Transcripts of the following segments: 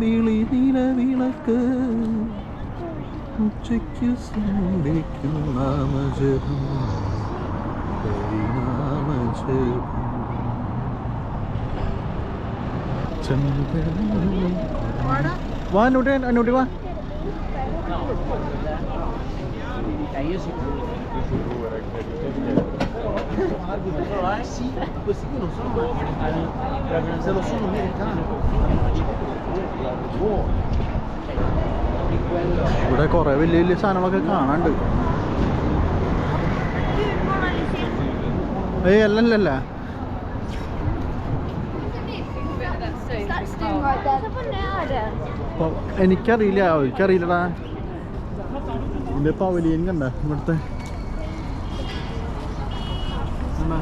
അമ്പിളി നിലവിളക്ക് ഉച്ചയ്ക്ക് സന്ധ്യയ്ക്കും നാമജപം. അന്നൂട്ടി വാ ഇവിടെ കുറെ വലിയ വലിയ സാധനങ്ങളൊക്കെ കാണാണ്ട് ഏയ് അല്ലല്ലല്ല പ- എനിക്കറിയില്ല എനിക്കറിയില്ലടാ ഇതിന്റെ പവലിയൻ കണ്ട ഇവിടുത്തെ? കണ്ടാ?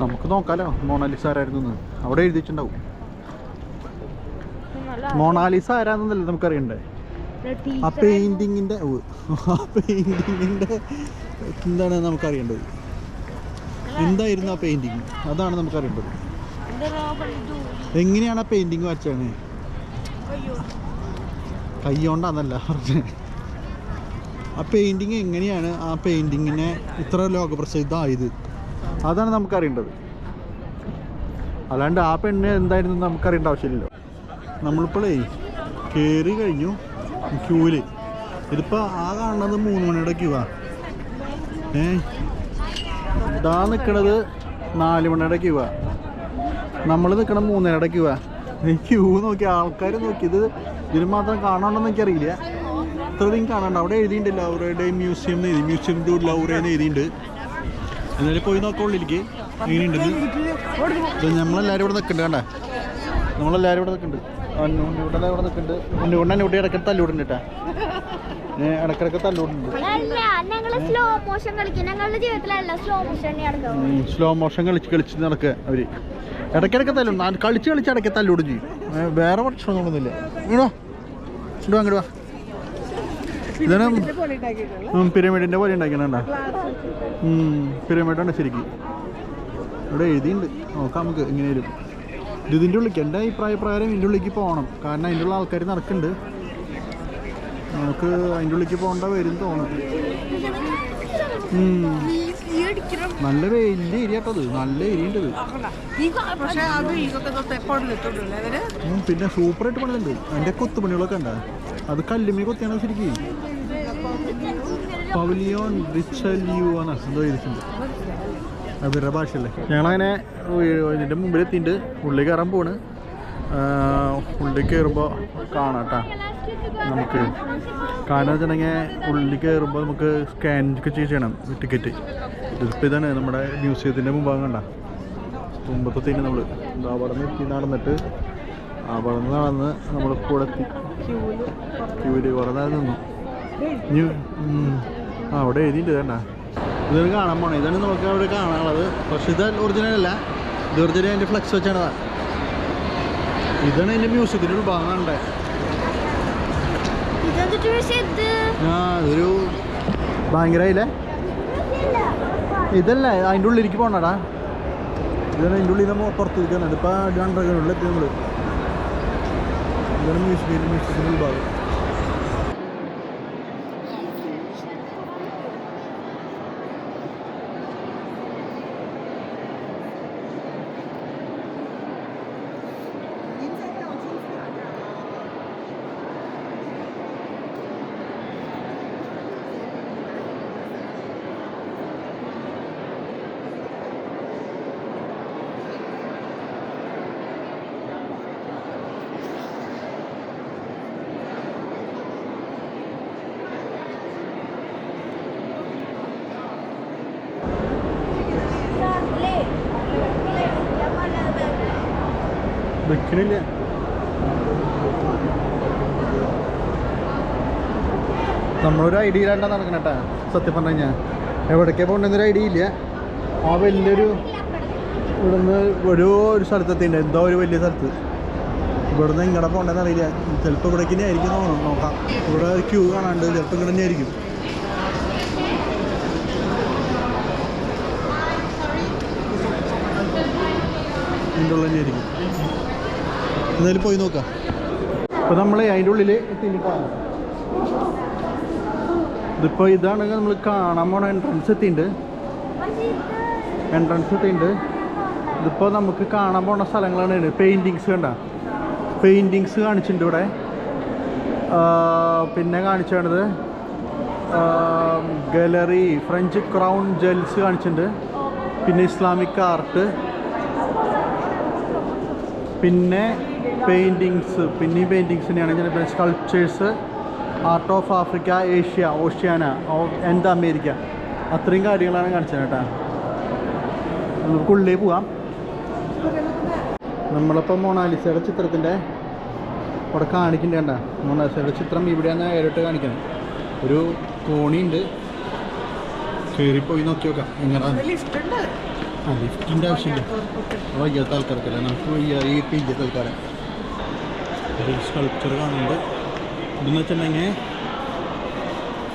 നമുക്ക് നോക്കാലോ മോണാലിസ ആരായിരുന്നു. അവിടെ എഴുതിയിട്ടുണ്ടാവും മോണാലിസ ആരാന്നല്ലേ നമുക്കറിയണ്ടേ ആ പെയിന്റിങ്ങിന്റെ. ആ പെയിന്റിങ്ങിന്റെ എന്താണ് നമുക്കറിയേണ്ടത് എന്തായിരുന്നു ആ പെയിന്റിങ് അതാണ് നമുക്കറിയേണ്ടത് എങ്ങനെയാണ് ആ പെയിന്റിങ് വരച്ചത് കൈകൊണ്ടാന്നല്ല പറഞ്ഞത് ആ പെയിന്റിങ് എങ്ങനെയാണ് ആ പെയിന്റിങ്ങിനെ ഇത്ര ലോകപ്രസിദ്ധമായത്? അതാണ് നമുക്കറിയേണ്ടത്. അല്ലാണ്ട് ആ പെണ്ണ് എന്തായിരുന്നു നമുക്കറിയേണ്ട ആവശ്യമില്ലല്ലോ. നമ്മളിപ്പോഴേ കയറി കഴിഞ്ഞു ക്യൂവിൽ ഇതിപ്പോൾ ആ കാണുന്നത് മൂന്ന് മണിയുടെ ക്യൂവാ ഏ? ഇതാ നിൽക്കണത് നാല് മണിയുടെ ക്യൂവാ നമ്മൾ നിൽക്കണം മൂന്നരയുടെ ക്യൂവാ ക്യൂ നോക്കി ആൾക്കാർ നോക്കി. ഇത് ഇതിന് മാത്രം കാണാണ്ടെന്ന് എനിക്കറിയില്ല. ഇത്രയധികം കാണണ്ട അവിടെ എഴുതിയിട്ടുണ്ട് ലൗറയുടെ മ്യൂസിയം എന്ന് എഴുതി. മ്യൂസിയം ടു ലൗറ എന്ന് എഴുതിയിട്ടുണ്ട്. എന്നാലും പോയി നോക്കോളിരിക്കെ എങ്ങനെയുണ്ടെന്ന് നമ്മളെല്ലാവരും ഇവിടെ നിൽക്കുന്നുണ്ട് കണ്ടേ. നമ്മളെല്ലാവരും ഇവിടെ നിൽക്കുന്നുണ്ട് ഇവിടെ ഇവിടെ നിൽക്കുന്നുണ്ട് ഉണ്ണികൊണ്ടൻ ഇവിടെ ഇടയ്ക്ക് തല്ലൂടുണ്ട് കേട്ടാ. ഇടയ്ക്കിടയ്ക്ക് തല്ലൂടുണ്ട്. സ്ലോ മോഷൻ കളിച്ച് കളിച്ച് നടക്കുക അവർ. ഇടയ്ക്കിടയ്ക്ക് തല്ലും. കളിച്ച് കളിച്ച് ഇടയ്ക്ക് തല്ലൂടും ചെയ്യും. വേറെ പ്രശ്നമൊന്നുമില്ല ഇങ്ങോട്ടോ ഇങ്ങോട്ട് വാ. വാ ഇതാണ് പിരമിഡിന്റെ പിരമിഡിന്റെ പോലെ ഉണ്ടാക്കണണ്ട പിരമിഡാണ് ശരിക്കും. ഇവിടെ എഴുതിയുണ്ട്. നോക്കാം നമുക്ക് എങ്ങനെയാലും ഇത് ഇതിന്റെ ഉള്ളിലേക്ക് എന്റെ അഭിപ്രായ പ്രകാരം ഇതിന്റെ ഉള്ളിലേക്ക് പോകണം. കാരണം അതിന്റെ ഉള്ള ആൾക്കാർ നടക്കുന്നുണ്ട്. നമുക്ക് അതിന്റെ ഉള്ളിലേക്ക് പോകേണ്ട വരും തോന്നുന്നു. നല്ല വലിയ ഏരിയ കേട്ടത് നല്ല ഏരിയ ഉണ്ട് ഇത് പക്ഷെ അത് ഇതൊക്കെ തൊട്ട് എപ്പോഴും എത്തുള്ളൂ അവർ ഉം, പിന്നെ സൂപ്പറായിട്ട് പണിതുണ്ട് അതിന്റെ കൊത്തുപണികളൊക്കെ ഉണ്ടാ അത് കല്ലുമ്മി കൊത്തിയാണ് ശരിക്കും. പവലിയോൺ റിച്ചലിയു ആണ് എന്തോ എഴുതിയിട്ടുണ്ട്. അവരുടെ ഭാഷയല്ലേ? ഞങ്ങളങ്ങനെ ഇതിന്റെ ഇതിന്റെ മുമ്പിൽ എത്തിയിട്ട് ഉള്ളിൽ കയറാൻ പോണ് ഉള്ളിൽ കയറുമ്പോൾ കാണാം കേട്ടോ നമുക്ക് കാരണം വെച്ചിട്ടുണ്ടെങ്കിൽ ഉള്ളിൽ കയറുമ്പോൾ നമുക്ക് സ്കാൻ ഒക്കെ ചെയ്യണം ടിക്കറ്റ് ഇതിപ്പോൾ ഇതാണ് നമ്മുടെ മ്യൂസിയത്തിന്റെ മുമ്പാകം കണ്ട. മുമ്പത്തേന് നമ്മൾ എന്താ പറഞ്ഞ് എത്തി നടന്നിട്ട് ആ പറഞ്ഞ് നടന്ന് നമ്മൾ കൂടെ എത്തി. ക്യൂവിൽ കുറേ നിന്നു. ഇനി ആ അവിടെ എഴുതിയിട്ടുണ്ട് വേണ്ട ഇതൊരു കാണാൻ പോണേ. ഇതാണ് നമുക്ക് അവിടെ കാണാനുള്ളത്. പക്ഷെ ഇത് ഒറിജിനൽ അല്ല. ഇത് ഒറിജിനൽ അതിന്റെ ഫ്ലെക്സ് വെച്ചാണ് ഇതാണ് അതിന്റെ മ്യൂസിയത്തിന്റെ ഒരു ഭാഗമുണ്ടേ ആ ഇതൊരു ഭയങ്കരമായില്ലേ ഇതല്ല അതിന്റെ ഉള്ളിലേക്ക് പോണടാ. ഇതാണ് അതിന്റെ ഉള്ളിൽ നമ്മൾ പുറത്ത് നിൽക്കുന്നത് ഇതിപ്പോൾ അണ്ടർഗ്രൗണ്ടിൽ എത്തി നമ്മൾ ഇതാണ് മ്യൂസിയത്തിന്റെ മ്യൂസിയത്തിന്റെ ഉൾഭാഗം. വെക്കണില്ല നമ്മളൊരു ഐഡിയ ഇല്ലാണ്ടാ നടക്കണം കേട്ടാ സത്യം പറഞ്ഞു കഴിഞ്ഞാൽ എവിടേക്കാ പോകണമെന്നൊരു ഐഡിയ ഇല്ല. ആ വലിയൊരു ഇവിടുന്ന് ഒരു ഒരു സ്ഥലത്തെത്തിണ്ട് എന്തോ ഒരു വലിയ സ്ഥലത്ത്. ഇവിടുന്ന് ഇങ്ങടെ പോകണ്ടെന്ന് അറിയില്ല. ചിലപ്പോൾ ഇവിടേക്ക് തന്നെ ആയിരിക്കും തോന്നുന്നു. നോക്കാം. ഇവിടെ ക്യൂ കാണാണ്ട് ചിലപ്പോൾ ഇങ്ങനെ തന്നെ ആയിരിക്കും ഇതിന്റെ ഉള്ളിൽ തന്നെ ആയിരിക്കും എന്തായാലും പോയി നോക്കാം. അപ്പൊ നമ്മൾ അതിന്റെ ഉള്ളിൽ എത്തിയിട്ടാണ്. ഇതിപ്പോൾ ഇതാണ് നമ്മൾ കാണാൻ പോണ എൻട്രൻസ് എത്തിയിട്ടുണ്ട് എൻട്രൻസ് എത്തിയിട്ടുണ്ട് ഇതിപ്പോൾ നമുക്ക് കാണാൻ പോണ സ്ഥലങ്ങളാണ് പെയിന്റിങ്സ് കണ്ട. പെയിന്റിങ്സ് കാണിച്ചിട്ടുണ്ട് ഇവിടെ. പിന്നെ കാണിച്ചാണിത് ഗാലറി ഫ്രഞ്ച് ക്രൗൺ ജെൽസ് കാണിച്ചിട്ടുണ്ട് പിന്നെ ഇസ്ലാമിക് ആർട്ട് പിന്നെ പെയിന്റിങ്സ് പിന്നി പെയിന്റിങ്സിനെ ആണെങ്കിൽ sculptures art of Africa Asia Oceania and America അത്രയും കാര്യങ്ങളാണ് കാണിച്ചത് കേട്ടോ. നമുക്ക് ഉള്ളിൽ പോവാം. നമ്മളിപ്പോൾ മോണാലിസയുടെ ചിത്രത്തിന്റെ അവിടെ കാണിക്കണ്ട മോണാലിസയുടെ ചിത്രം ഇവിടെയാണ് നേരിട്ട് കാണിക്കുന്നത്. ഒരു കോണിയുണ്ട്. കയറിപ്പോയി നോക്കി നോക്കാം. എങ്ങനെയാണ്? ആ ലിഫ്റ്റിന്റെ ആവശ്യമില്ല. വയ്യാത്ത ആൾക്കാർക്കല്ല? നമുക്ക് വയ്യ ഈ പിഞ്ചത്തെ ആൾക്കാരെ. ഒരു സ്കൾപ്ചർ കാണുന്നുണ്ട്. ഇതെന്ന് വെച്ചിട്ടുണ്ടെങ്കിൽ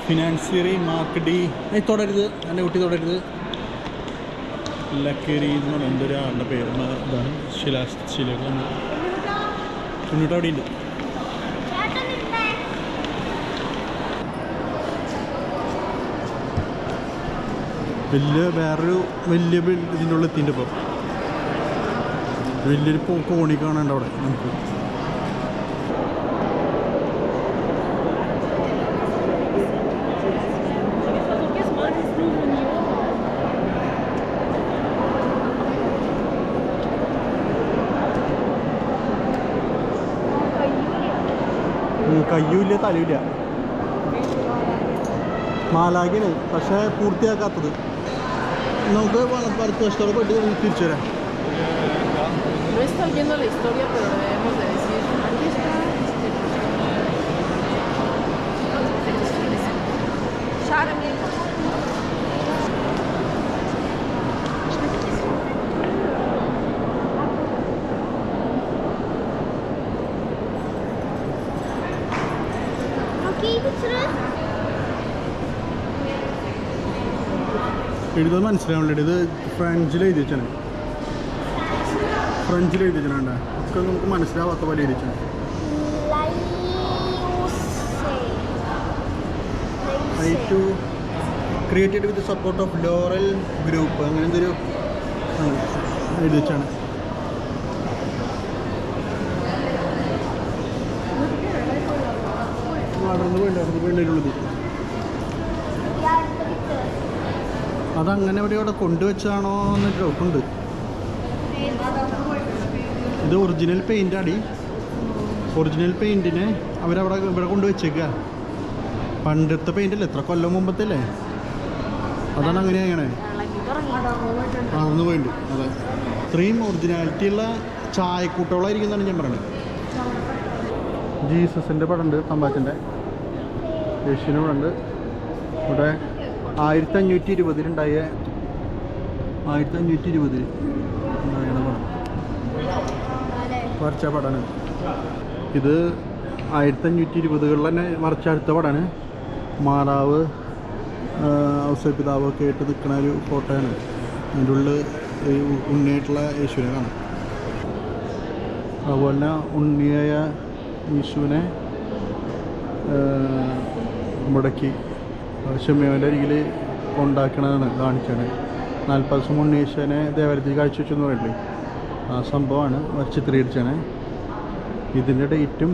ഫിനാൻസിയറി മാർക്ക് ഡി തുടരുത്. എന്റെ കുട്ടി തുടരുത്. ലക്കേരി എന്ന് പറഞ്ഞ എന്തൊരു ആളുടെ പേര് ഇതാണ് ശിലാ ശിലകളാണ് അവിടെ ഉണ്ട്. വലിയ വേറൊരു വലിയ ഇതിന്റെ ഉള്ളിൽ എത്തിന്റെ ഇപ്പം. വലിയൊരു കോണി കാണാണ്ട് അവിടെ നമുക്ക്. കയ്യുമില്ല തലയില്ല മാലാഖിന് പക്ഷേ പൂർത്തിയാക്കാത്തത് നമുക്ക് വ- വർഷത്തോടെ പറ്റി തിരിച്ചു വരാം No estoy oyendo la historia, pero debemos de decir. Aquí está. Charmin. നോക്കി ഈ പിക്ചർ എഴുതാൻ മനസ്സിലാവും ഇത് ഫ്രഞ്ചിൽ എഴുതി വെച്ചാണ് ഫ്രഞ്ചിൽ എഴുതി വെച്ചാണ് ഒക്കെ നമുക്ക് മനസ്സിലാവാത്ത പോലെ എഴുതി വെച്ചാണ് I two created with support of L'Oreal group അങ്ങനെ എന്തൊരു എഴുതി വെച്ചാണ് നടന്ന് പോയിട്ടുണ്ട് നടന്ന് പോയിട്ടുള്ളത് അതങ്ങനെ ഇവിടെ ഇവിടെ കൊണ്ടുവച്ചാണോ എന്ന് ഡൗട്ടുണ്ട്. ഇത് ഒറിജിനൽ പെയിന്റ് അടി ഒറിജിനൽ പെയിന്റിനെ അവരവിടെ ഇവിടെ കൊണ്ടുവച്ചേക്കുക പണ്ടത്തെ പെയിന്റ് അല്ലേ? എത്ര കൊല്ലം മുമ്പത്തല്ലേ? അതാണ് അങ്ങനെ ചെയ്യണേ. അളന്നു പോയിട്ടുണ്ട് അതെ. ഇത്രയും ഒറിജിനാലിറ്റി ഉള്ള ചായക്കൂട്ടോളായിരിക്കുന്നതാണ് ഞാൻ പറയുന്നത് ജീസസിന്റെ പടമുണ്ട് തമ്പാച്ചന്റെ യേശുവിന്റെ പടമുണ്ട്. ഇവിടെ ആയിരത്തി അഞ്ഞൂറ്റി ഇരുപതിലുണ്ടായ ആയിരത്തി അഞ്ഞൂറ്റി ഇരുപതിൽ ഉണ്ടായ പടം ഇത് ആയിരത്തി അഞ്ഞൂറ്റി ഇരുപതുകളിൽ തന്നെ വരച്ച അടുത്ത പടമാണ് മാതാവ് ഔസപിതാവ് ഒക്കെ ആയിട്ട് നിൽക്കുന്ന ഒരു ഫോട്ടോയാണ്. അതിന്റെ ഉള്ളിൽ ഉണ്ണിയായിട്ടുള്ള യേശുവിനെ കാണാം. അതുപോലെ തന്നെ ഉണ്ണിയായ യേശുവിനെ മുടക്കി ഷമ്യവന്റെ അരികിൽ ഉണ്ടാക്കണതാണ് കാണിച്ചാണ് നാൽപ്പത് ദിവസം ഉണ്ണീശനെ ദേവരത്തിൽ കാഴ്ച വെച്ചെന്ന് പറയില്ലേ? ആ സംഭവമാണ് ചിത്രീകരിച്ചാണ് ഇതിന്റെ ഡേറ്റും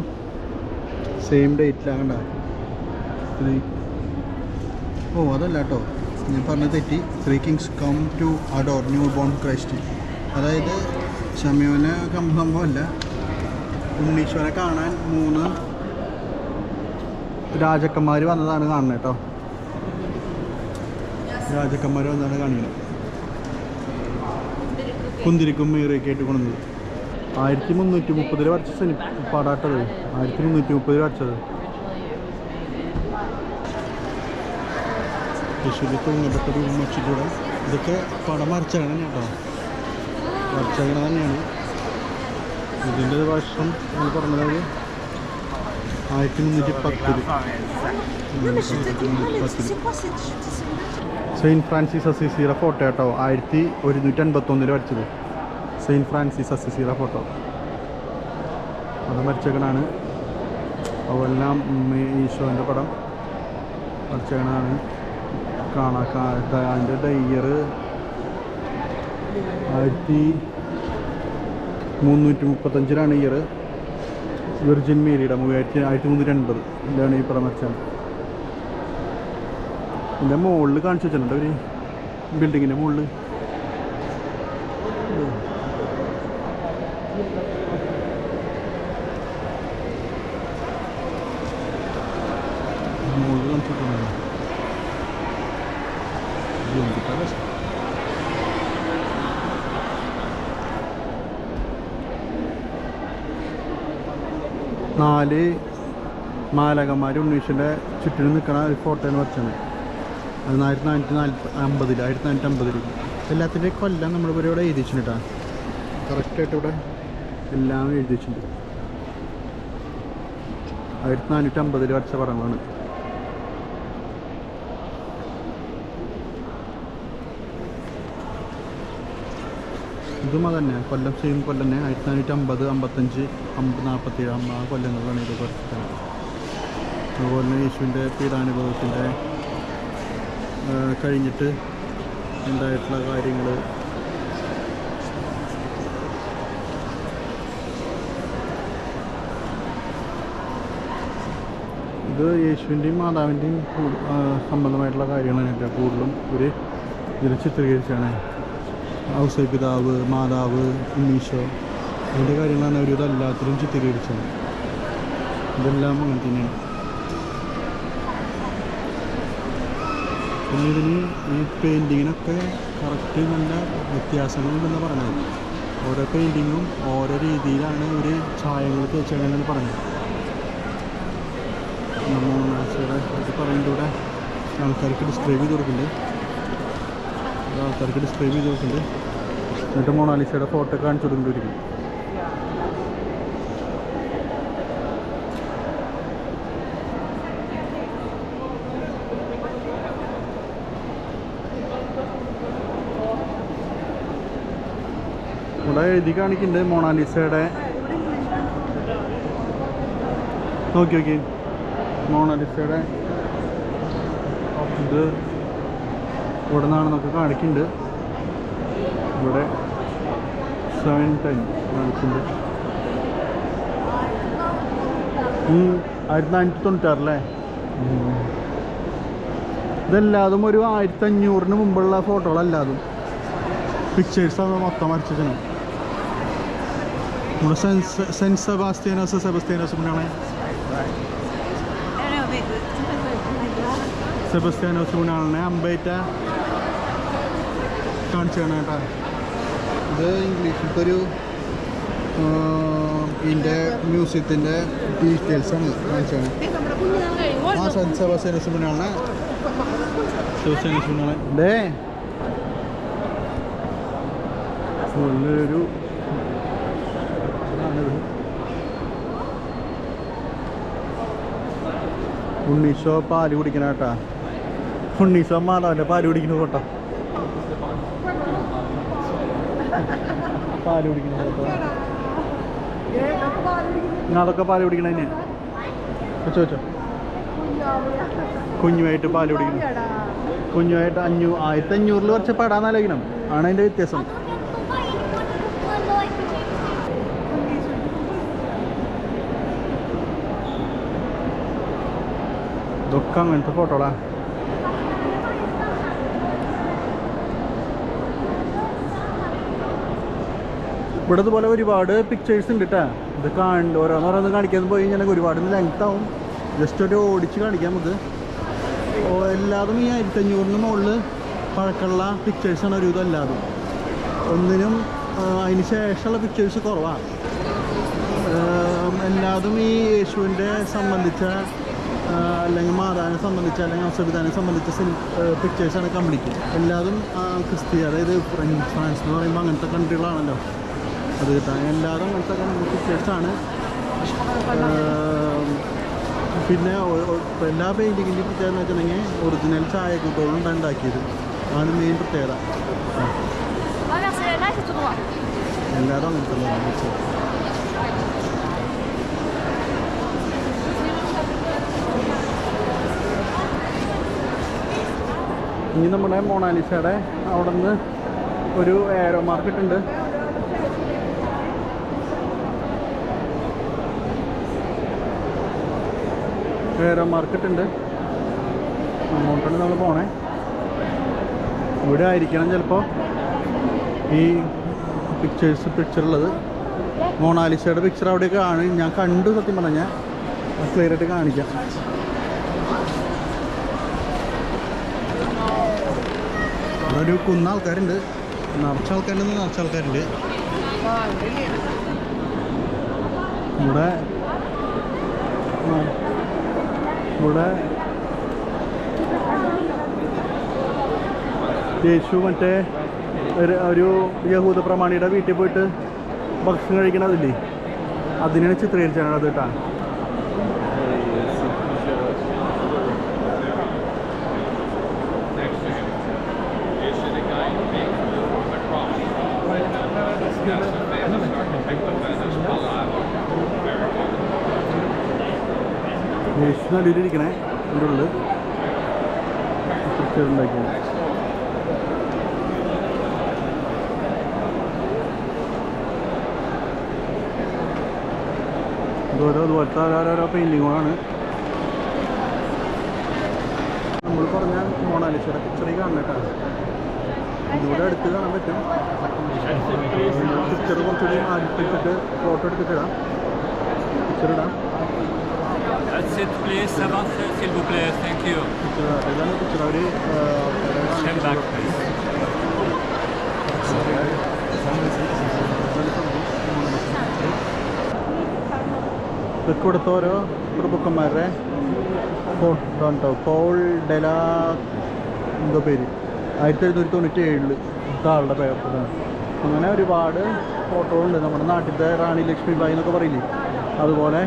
സെയിം ഡേറ്റിലാണ് കണ്ട ഓ അതല്ല കേട്ടോ ഞാൻ പറഞ്ഞ തെറ്റി. Three kings come to adore newborn Christ അതായത് ഷമ്യോനെ സംഭവമല്ല. ഉണ്ണീശ്വരെ കാണാൻ മൂന്ന് രാജക്കന്മാർ വന്നതാണ് കാണുന്നത് കേട്ടോ രാജക്കന്മാർ വന്നതാണ് കാണിക്കുന്നത് കുന്തിരിക്കും മീറൊക്കെ ആയിട്ട് കൊണ്ടുവന്നത്. ആയിരത്തി മുന്നൂറ്റി മുപ്പതിൽ വരച്ച സിനി പാടാട്ടത്. ആയിരത്തി മുന്നൂറ്റി മുപ്പതിൽ വരച്ചത്. തൃശ്ശൂരിൽ തൂങ്ങപ്പെട്ട രൂപം വെച്ചിട്ടൂടെ ഇതൊക്കെ പടം വരച്ചകണ കേട്ടോ. വരച്ചകണ തന്നെയാണ്. ഇതിന്റെ വർഷം എന്ന് പറഞ്ഞത് ആയിരത്തി മുന്നൂറ്റി പത്തിൽ സെയിന്റ് ഫ്രാൻസിസ് അസിസിയുടെ ഫോട്ടോ കേട്ടോ. ആയിരത്തി ഒരുന്നൂറ്റി അൻപത്തൊന്നിൽ വരച്ചത്. സെയിന്റ് ഫ്രാൻസിസ് അസിസിയുടെ ഫോട്ടോ. അത് വരച്ചേക്കണാണ് അതെല്ലാം ഈശോന്റെ പടം വരച്ചേക്കണാണ് കാണാൻ അതിന്റെ ഡയർ ആയിരത്തി മുന്നൂറ്റി മുപ്പത്തഞ്ചിലാണ് ഇയർ വിർജിൻ മേരിയുടെ മൂവായിരത്തി ആയിരത്തി മുന്നൂറ്റി എൺപത് ഇതാണ് ഈ പടം വരച്ചത്. ഇതിന്റെ മുകളിൽ കാണിച്ചു വെച്ചിട്ടുണ്ട് അവർ. ബിൽഡിങ്ങിന്റെ മുകളിൽ നാല് മാലകന്മാർ ഉണ്ണീഷിന്റെ ചുറ്റിനും നിൽക്കണ ഒരു ഫോട്ടോയാണ് വരച്ചത്. അത് ആയിരത്തി നാൽപ്പ അമ്പതിൽ ആയിരത്തി നാനൂറ്റി അമ്പതിൽ എല്ലാത്തിന്റെ കൊല്ലം നമ്മൾ ഇവിടെ എഴുതി വെച്ചിട്ടാ കറക്റ്റായിട്ട് ഇവിടെ എല്ലാം എഴുതി വെച്ചിട്ടുണ്ട് ആയിരത്തി നാനൂറ്റി അമ്പതിൽ വരച്ച പടങ്ങളാണ്. ഇതും അതന്നെ. കൊല്ലം സെയിം കൊല്ലം തന്നെ ആയിരത്തി നാനൂറ്റി അമ്പത് അമ്പത്തഞ്ച് അമ്പത് നാൽപ്പത്തേഴ് അമ്പ ആ കൊല്ലങ്ങളിലാണ് ഇത് കുറച്ചിട്ടാണ് അതുപോലെ തന്നെ യേശുവിന്റെ പീഡാനുഭവത്തിന്റെ കഴിഞ്ഞിട്ട് ഉണ്ടായിട്ടുള്ള കാര്യങ്ങൾ ഇത് യേശുവിന്റെയും മാതാവിന്റെയും സംബന്ധമായിട്ടുള്ള കാര്യങ്ങളാണ് ഏറ്റവും കൂടുതലും ഒരു ഇതിൽ ചിത്രീകരിച്ചാണ്. ഔസൈ പിതാവ് മാതാവ് ഉമ്മീശോ അതിന്റെ കാര്യങ്ങളാണ് അവർ ഇതെല്ലാത്തിലും ചിത്രീകരിച്ചത്. ഇതെല്ലാം അങ്ങനെ തന്നെയാണ്. പിന്നെ ഇതിന് ഈ പെയിന്റിങ്ങിനൊക്കെ കറക്റ്റ് നല്ല വ്യത്യാസങ്ങളുണ്ടെന്ന് പറഞ്ഞത്. ഓരോ പെയിന്റിങ്ങും ഓരോ രീതിയിലാണ് ഒരു ചായങ്ങൾ തേച്ചതെന്നാണ് പറഞ്ഞത്. മോണാസിയുടെ ഇത് ആൾക്കാർക്ക് ഡിസ്ക്രൈബ് ചെയ്ത് കൊടുക്കുന്നുണ്ട് ആൾക്കാർക്ക് ഡിസ്ക്രൈബ് ചെയ്ത് കൊടുക്കുന്നുണ്ട് എന്നിട്ട് മൊണാലിസയുടെ ഫോട്ടോ കാണിച്ചു കൊടുക്കേണ്ടിയിരിക്കും ഇവിടെ എഴുതി കാണിക്കുന്നുണ്ട് മൊണാലിസയുടെ. നോക്കി നോക്കി. മോണാലിസയുടെ ഇത് ഇവിടെ നിന്നാണ് നമുക്ക് കാണിക്കുന്നുണ്ട്. ഇവിടെ സെവൻ ടെൻ കാണിക്കുന്നുണ്ട്. ആയിരത്തി നാനൂറ്റി തൊണ്ണൂറ്റാറല്ലേ. ഇതെല്ലാതും ഒരു ആയിരത്തി അഞ്ഞൂറിന് മുമ്പുള്ള ഫോട്ടോകളല്ലാതും പിക്ചേഴ്സാണ് മൊത്തം വരച്ചതിന് നമ്മുടെ സെന്റ് സെബാസ്ത്യാനോസ് സെബസ്ത്യാനോസ് കൊണ്ടാണ്. സെബസ്ത്യാനോസ് കൊണ്ടാണ് അമ്പേറ്റ കാണിച്ചു തരണം കേട്ടോ ഇത് ഇംഗ്ലീഷിലത്തെ ഒരു ഇതിന്റെ മ്യൂസിയത്തിന്റെ ഡീറ്റെയിൽസാണ് കാണിച്ചു തരണം ആ സെന്റ് സെബസ്ത്യാനോസ് കൊണ്ടാണ്. സെബസ്ത്യാനോസ് കൊണ്ടാണ്. ഡേ നല്ലൊരു ഉണ്ണീശോ പാൽ കുടിക്കണ കേട്ടാ. ഉണ്ണീശോ മാതാവിന്റെ പാൽ കുടിക്കുന്ന കേട്ടോ. പാൽ കുടിക്കുന്ന നിങ്ങളതൊക്കെ പാൽ കുടിക്കണ കുഞ്ഞുമായിട്ട് പാൽ കുടിക്കണം. കുഞ്ഞുമായിട്ട് അഞ്ഞൂ ആയിരത്തി അഞ്ഞൂറിൽ കുറച്ച് പെടാന്നാലോചിക്കണം ആണ് അതിന്റെ വ്യത്യാസം. ഇതൊക്കെ അങ്ങനത്തെ ഫോട്ടോളാ ഇവിടെ ഇതുപോലെ ഒരുപാട് പിക്ചേഴ്സ് ഉണ്ട് കേട്ടോ ഇത് കാണുന്നുണ്ട് ഓരോന്ന് കാണിക്കാൻ പോയി കഴിഞ്ഞാൽ ഒരുപാട് ലെങ്ത് ആവും. ജസ്റ്റ് ഒരു ഓടിച്ച് കാണിക്കാം നമുക്ക് എല്ലാതും ഈ ആയിരത്തഞ്ഞൂറിന് മുകളിൽ പഴക്കമുള്ള പിക്ചേഴ്സാണ് ഒരു ഇതും എല്ലാതും ഒന്നിനും അതിന് ശേഷമുള്ള പിക്ചേഴ്സ് കുറവാണ് എല്ലാതും ഈ യേശുവിന്റെ സംബന്ധിച്ച അല്ലെങ്കിൽ മാതാവിനെ സംബന്ധിച്ച് അല്ലെങ്കിൽ അസബിതാനെ സംബന്ധിച്ച സിൽ പിക്ചേഴ്സാണ് കമ്പനിക്ക്. എല്ലാതും ക്രിസ്തി ക്രിസ്തീയ അതായത് ഫ്രാൻസ് എന്ന് പറയുമ്പോൾ അങ്ങനത്തെ കൺട്രികളാണല്ലോ. അത് കിട്ടാൻ എല്ലാവരും അങ്ങനത്തെ പിക്ചേഴ്സാണ് പിന്നെ എല്ലാ പെയിന്റിങ്ങിന്റെ പ്രത്യേകത എന്ന് വെച്ചിട്ടുണ്ടെങ്കിൽ ഒറിജിനൽ ചായക്കൂട്ടുകളും ഉണ്ടാക്കിയത്. അതാണ് മെയിൻ പ്രത്യേകത. എല്ലാവരും അങ്ങനത്തെ ഇനി നമ്മുടെ മൊണാലിസയുടെ അവിടെ നിന്ന് ഒരു ഏറോ മാർക്കറ്റ് ഉണ്ട് ഏറോ മാർക്കറ്റ് ഉണ്ട് അങ്ങോട്ടാണ് നമ്മൾ പോണേ. ഇവിടെ ആയിരിക്കണം ചിലപ്പോൾ ഈ പിക്ചേഴ്സ് പിക്ചർ ഉള്ളത്. മോണാലിസയുടെ പിക്ചർ അവിടെയൊക്കെ ആണ് ഞാൻ കണ്ടു സത്യം പറഞ്ഞാൽ ക്ലിയർ ആയിട്ട് കാണിക്കാം. ഒരു കുന്ന ആൾക്കാരുണ്ട്. നിറച്ച ആൾക്കാരുണ്ട് നിറച്ച ആൾക്കാരുണ്ട്. ഇവിടെ ഇവിടെ യേശു മറ്റേ ഒരു ഒരു യഹൂദ പ്രമാണിയുടെ വീട്ടിൽ പോയിട്ട് ഭക്ഷണം കഴിക്കണതില്ലേ? അതിനാണ് ചിത്രീകരിച്ചാണ് അത് കേട്ടാ. യേശു നടുവിലിരിക്കണേ എന്റെ ഉള്ളിൽ ഓരോ അതുപോലത്തെ ഓരോരോ പെയിന്റിങ്ങുകളാണ് നമ്മൾ പറഞ്ഞ മോണാലിസയുടെ പിക്ചറിൽ കാണണം കേട്ടോ. ഇതിലൂടെ അടുത്ത് കാണാൻ പറ്റും. പിക്ചർ കുറച്ചുകൂടി അടുത്തിട്ട് ഫോട്ടോ എടുത്തിട്ടിടാം പിക്ചർ ഇടാം. That's it, please. Avance, s'il vous plaît. Thank you. Stand back, please. ഇവിടുത്തെ പ്രഭുക്കന്മാരുടെ പോൾ ഡെല എന്തോ പേര് ആയിരത്തി എഴുന്നൂറ്റി തൊണ്ണൂറ്റി ഏഴിൽ ആളുടെ. അങ്ങനെ ഒരുപാട് ഫോട്ടോകളുണ്ട് നമ്മുടെ നാട്ടിലത്തെ റാണി ലക്ഷ്മി ബായി എന്നൊക്കെ പറയില്ലേ അതുപോലെ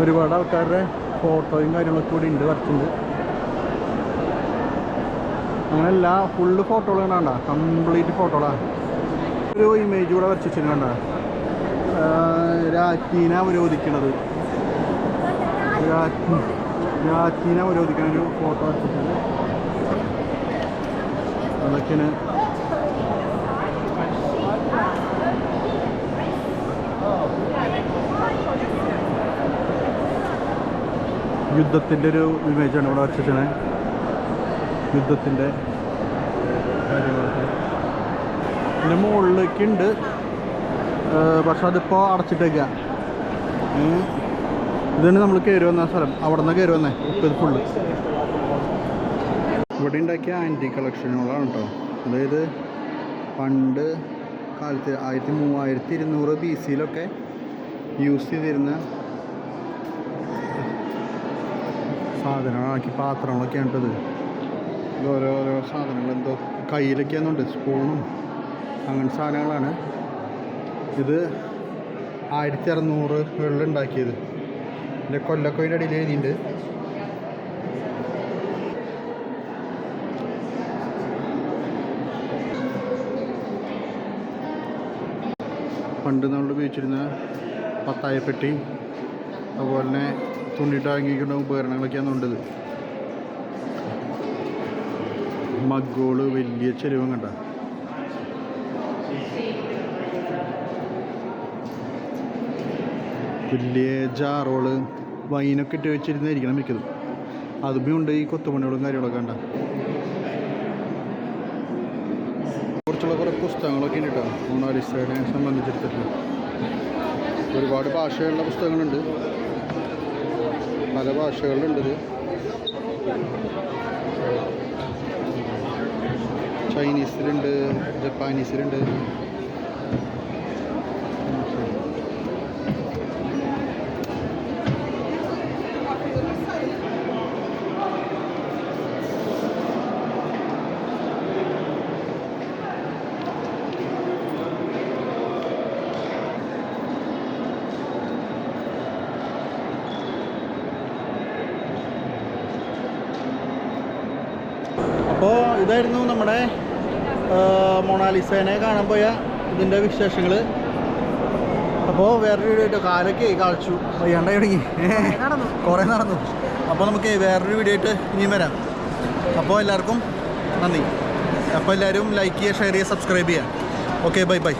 ഒരുപാട് ആൾക്കാരുടെ ഫോട്ടോയും കാര്യങ്ങളൊക്കെ കൂടി ഉണ്ട് വരച്ചിട്ടുണ്ട്. അങ്ങനെയല്ല ഫുള്ള് ഫോട്ടോകൾ കണ്ട കംപ്ലീറ്റ് ഫോട്ടോകളാണ് ഒരു ഇമേജ് കൂടെ വരച്ച് വെച്ചിട്ടുണ്ട് രാജ്ഞീനെ അവരോധിക്കണത്. രാജ്ഞി രാജ്ഞീനെ അവരോധിക്കണ ഒരു ഫോട്ടോ വരച്ചിട്ടുണ്ട്. അതൊക്കെയാണ് യുദ്ധത്തിന്റെ ഒരു ഇമേജാണ് ഇവിടെ വരച്ചിട്ടേ യുദ്ധത്തിന്റെ കാര്യങ്ങളൊക്കെ. മുകളിലേക്കുണ്ട്. മുകളിലേക്ക് പക്ഷെ അതിപ്പോൾ അടച്ചിട്ടേക്കുക ഇതാണ് നമ്മൾ കയറി വന്ന സ്ഥലം. അവിടെ നിന്ന് കയറി വന്നേ. ഇപ്പോൾ ഇത് ഫുള്ള് ഇവിടെ ഉണ്ടാക്കിയ ആന്റി കളക്ഷനുകളാണ് കേട്ടോ അതായത് പണ്ട് കാലത്ത് ആയിരത്തി മൂവായിരത്തി ഇരുന്നൂറ് ബി സിയിലൊക്കെ യൂസ് ചെയ്തിരുന്ന സാധനങ്ങളാക്കി പാത്രങ്ങളൊക്കെയാണ് കേട്ടത് ഇത് ഓരോരോ സാധനങ്ങൾ എന്തോ കയ്യിലൊക്കെ ഒന്നുണ്ട് സ്പൂണും അങ്ങനത്തെ സാധനങ്ങളാണ്. ഇത് ആയിരത്തി അറുന്നൂറുകളിൽ ഉണ്ടാക്കിയത് ഇതിന്റെ കൊല്ലക്കോയിന്റെ അടിയിൽ എഴുതിയിട്ടുണ്ട്. പണ്ട് നമ്മൾ ഉപയോഗിച്ചിരുന്ന പത്തായപ്പെട്ടി അതുപോലെ തന്നെ തുണിയിട്ട് വാങ്ങിക്കുന്ന ഉപകരണങ്ങളൊക്കെയാണ് ഉണ്ടത് മഗ്ഗോൾ വലിയ ചെരുവം കണ്ട. വലിയ ജാറോൾ വൈനൊക്കെ ഇട്ട് വെച്ചിരുന്നായിരിക്കണം മിക്കതും. അതുമേ ഉണ്ട് ഈ കൊത്തുപണികളും കാര്യങ്ങളൊക്കെ കണ്ട. കുറച്ചുള്ള കുറേ പുസ്തകങ്ങളൊക്കെ ഉണ്ട് കേട്ടോ. മൊണാലിസയെ സംബന്ധിച്ചിടത്തോളം. ഒരുപാട് ഭാഷയുള്ള പുസ്തകങ്ങളുണ്ട്. പല ഭാഷകളിലുണ്ട് ഇത് ചൈനീസിലുണ്ട് ജപ്പാനീസിലുണ്ട് അപ്പോൾ ഇതായിരുന്നു നമ്മുടെ മൊണാലിസേനെ കാണാൻ പോയ ഇതിന്റെ വിശേഷങ്ങൾ അപ്പോൾ വേറൊരു വീഡിയോ ആയിട്ട് കാലൊക്കെ കാളിച്ചു വയ്യാണ്ടായി തുടങ്ങി. കുറേ നടന്നു. അപ്പോൾ നമുക്ക് വേറൊരു വീഡിയോ ആയിട്ട് ഇനിയും വരാം. അപ്പോൾ എല്ലാവർക്കും നന്ദി. അപ്പോൾ എല്ലാവരും ലൈക്ക് ചെയ്യുക ഷെയർ ചെയ്യുക സബ്സ്ക്രൈബ് ചെയ്യുക. Okay bye bye